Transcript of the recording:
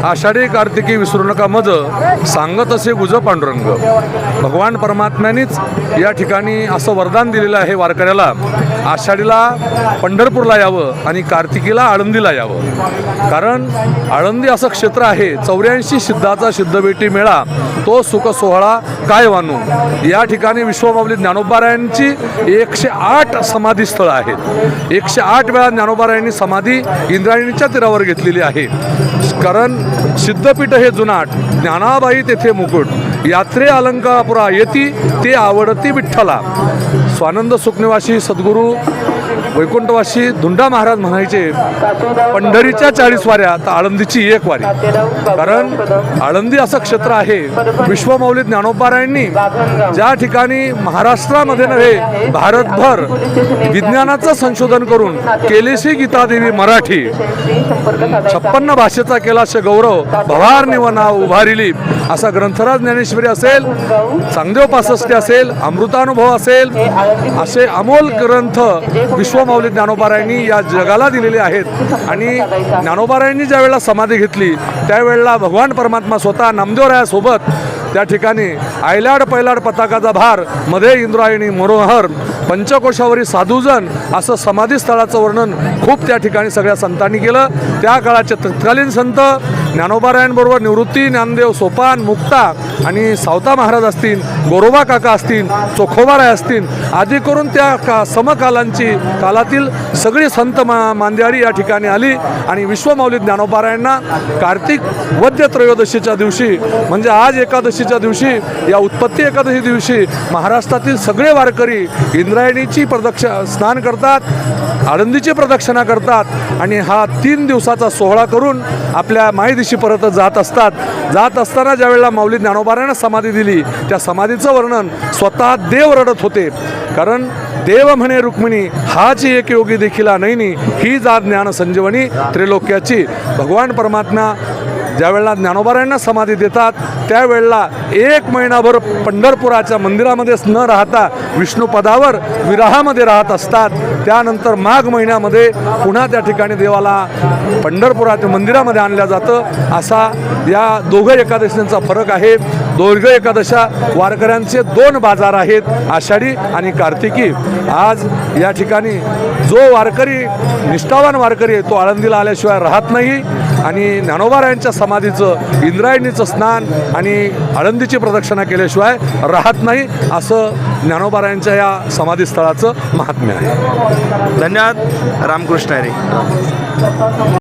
आषाढी कार्तिकी विसरू नका मज. सांगत असे गुज पांडुरंग. भगवान परमात्म्यानेच या ठिकाणी असं वरदान दिलेलं आहे वारकऱ्याला. आषाढीला पंढरपूरला यावं आणि कार्तिकीला आळंदीला यावं. कारण आळंदी असं क्षेत्र आहे चौऱ्याऐंशी सिद्धाचा सिद्धबेटी मेळा तो सुख सोहळा काय वानू? या ठिकाणी विश्वमावली ज्ञानोबारायांची एकशे आठ समाधी स्थळं आहेत. एकशे आठ वेळा ज्ञानोबारायांनी समाधी इंद्रायणीच्या तीरावर घेतलेली आहे. कारण सिद्धपीठ हे जुनाट ज्ञानाबाई तेथे मुकुट यात्रे अलंकापुरा येती ते आवडती विठ्ठला. स्वानंद सुखनिवासी सद्गुरू वैकुंठवासी धुंडा महाराज म्हणायचे पंढरीच्या चाळीस वाऱ्या तर आळंदीची एक वारी. कारण आळंदी असं क्षेत्र आहे विश्वमौली ज्ञानोबारायांनी ज्या ठिकाणी महाराष्ट्रामध्ये नव्हे भारतभर विज्ञानाचं संशोधन करून केलेशी गीतादेवी मराठी. छप्पन्न भाषेचा केला गौरव भवार निवना उभारिली. असा ग्रंथराज ज्ञानेश्वरी असेल चांगदेव पासष्टी असेल अमृतानुभव असेल असे अमोल ग्रंथ विश्व विश्वमाऊली ज्ञानोबारायांनी या जगाला दिलेले आहेत. आणि ज्ञानोबारायांनी ज्या वेळेला समाधी घेतली त्यावेळेला भगवान परमात्मा स्वतः नामदेवरायासोबत त्या ठिकाणी आयलाड पैलाड पताकाचा भारमध्ये इंद्रायणी मनोहर पंचकोशावरी साधूजन असं समाधीस्थळाचं वर्णन खूप त्या ठिकाणी सगळ्या संतांनी केलं. त्या काळाचे तत्कालीन संत ज्ञानोबारायांबरोबर निवृत्ती ज्ञानदेव सोपान मुक्ता आणि सावता महाराज असतील गोरोबा काका असतील चोखोबाराय असतील आदी करून त्या का समकालांची कालातील सगळी संत मा मांदियाळी या ठिकाणी आली आणि विश्वमाऊली ज्ञानोबारायांना कार्तिक वद्य त्रयोदशीच्या दिवशी म्हणजे आज एकादशीच्या दिवशी या उत्पत्ती एकादशी दिवशी महाराष्ट्रातील सगळे वारकरी इंद्रायणीची प्रदक्ष स्नान करतात आळंदीची प्रदक्षिणा करतात आणि हा तीन दिवसाचा सोहळा करून आपल्या माहिती मायदिशी परत जात असतात. जात असताना ज्यावेळेला माऊली ज्ञानोबारांना समाधी दिली त्या समाधीचं वर्णन स्वतः देव रडत होते. कारण देव म्हणे रुक्मिणी हाच एक योगी देखील नैनी ही जात ज्ञान संजीवनी त्रिलोक्याची. भगवान परमात्मा ज्यावेळेला ज्ञानोबारायांना समाधी देतात त्यावेळेला एक महिनाभर पंढरपुराच्या मंदिरामध्येच न राहता विष्णुपदावर विराहामध्ये राहत असतात. त्यानंतर माघ महिन्यामध्ये पुन्हा त्या ठिकाणी देवाला पंढरपुराच्या मंदिरामध्ये आणलं जातं. असा या दोघं एकादशींचा फरक आहे. दोघं एकादशा वारकऱ्यांचे दोन बाजार आहेत आषाढी आणि कार्तिकी. आज या ठिकाणी जो वारकरी निष्ठावान वारकरी आहे तो आळंदीला आल्याशिवाय राहत नाही. आणि ज्ञानोबारायांच्या समाधीचं इंद्रायणीचं स्नान आणि आळंदीची प्रदक्षिणा केल्याशिवाय राहत नाही असं ज्ञानोबारायांच्या या समाधीस्थळाचं महात्म्य आहे. धन्यवाद. रामकृष्ण हरी.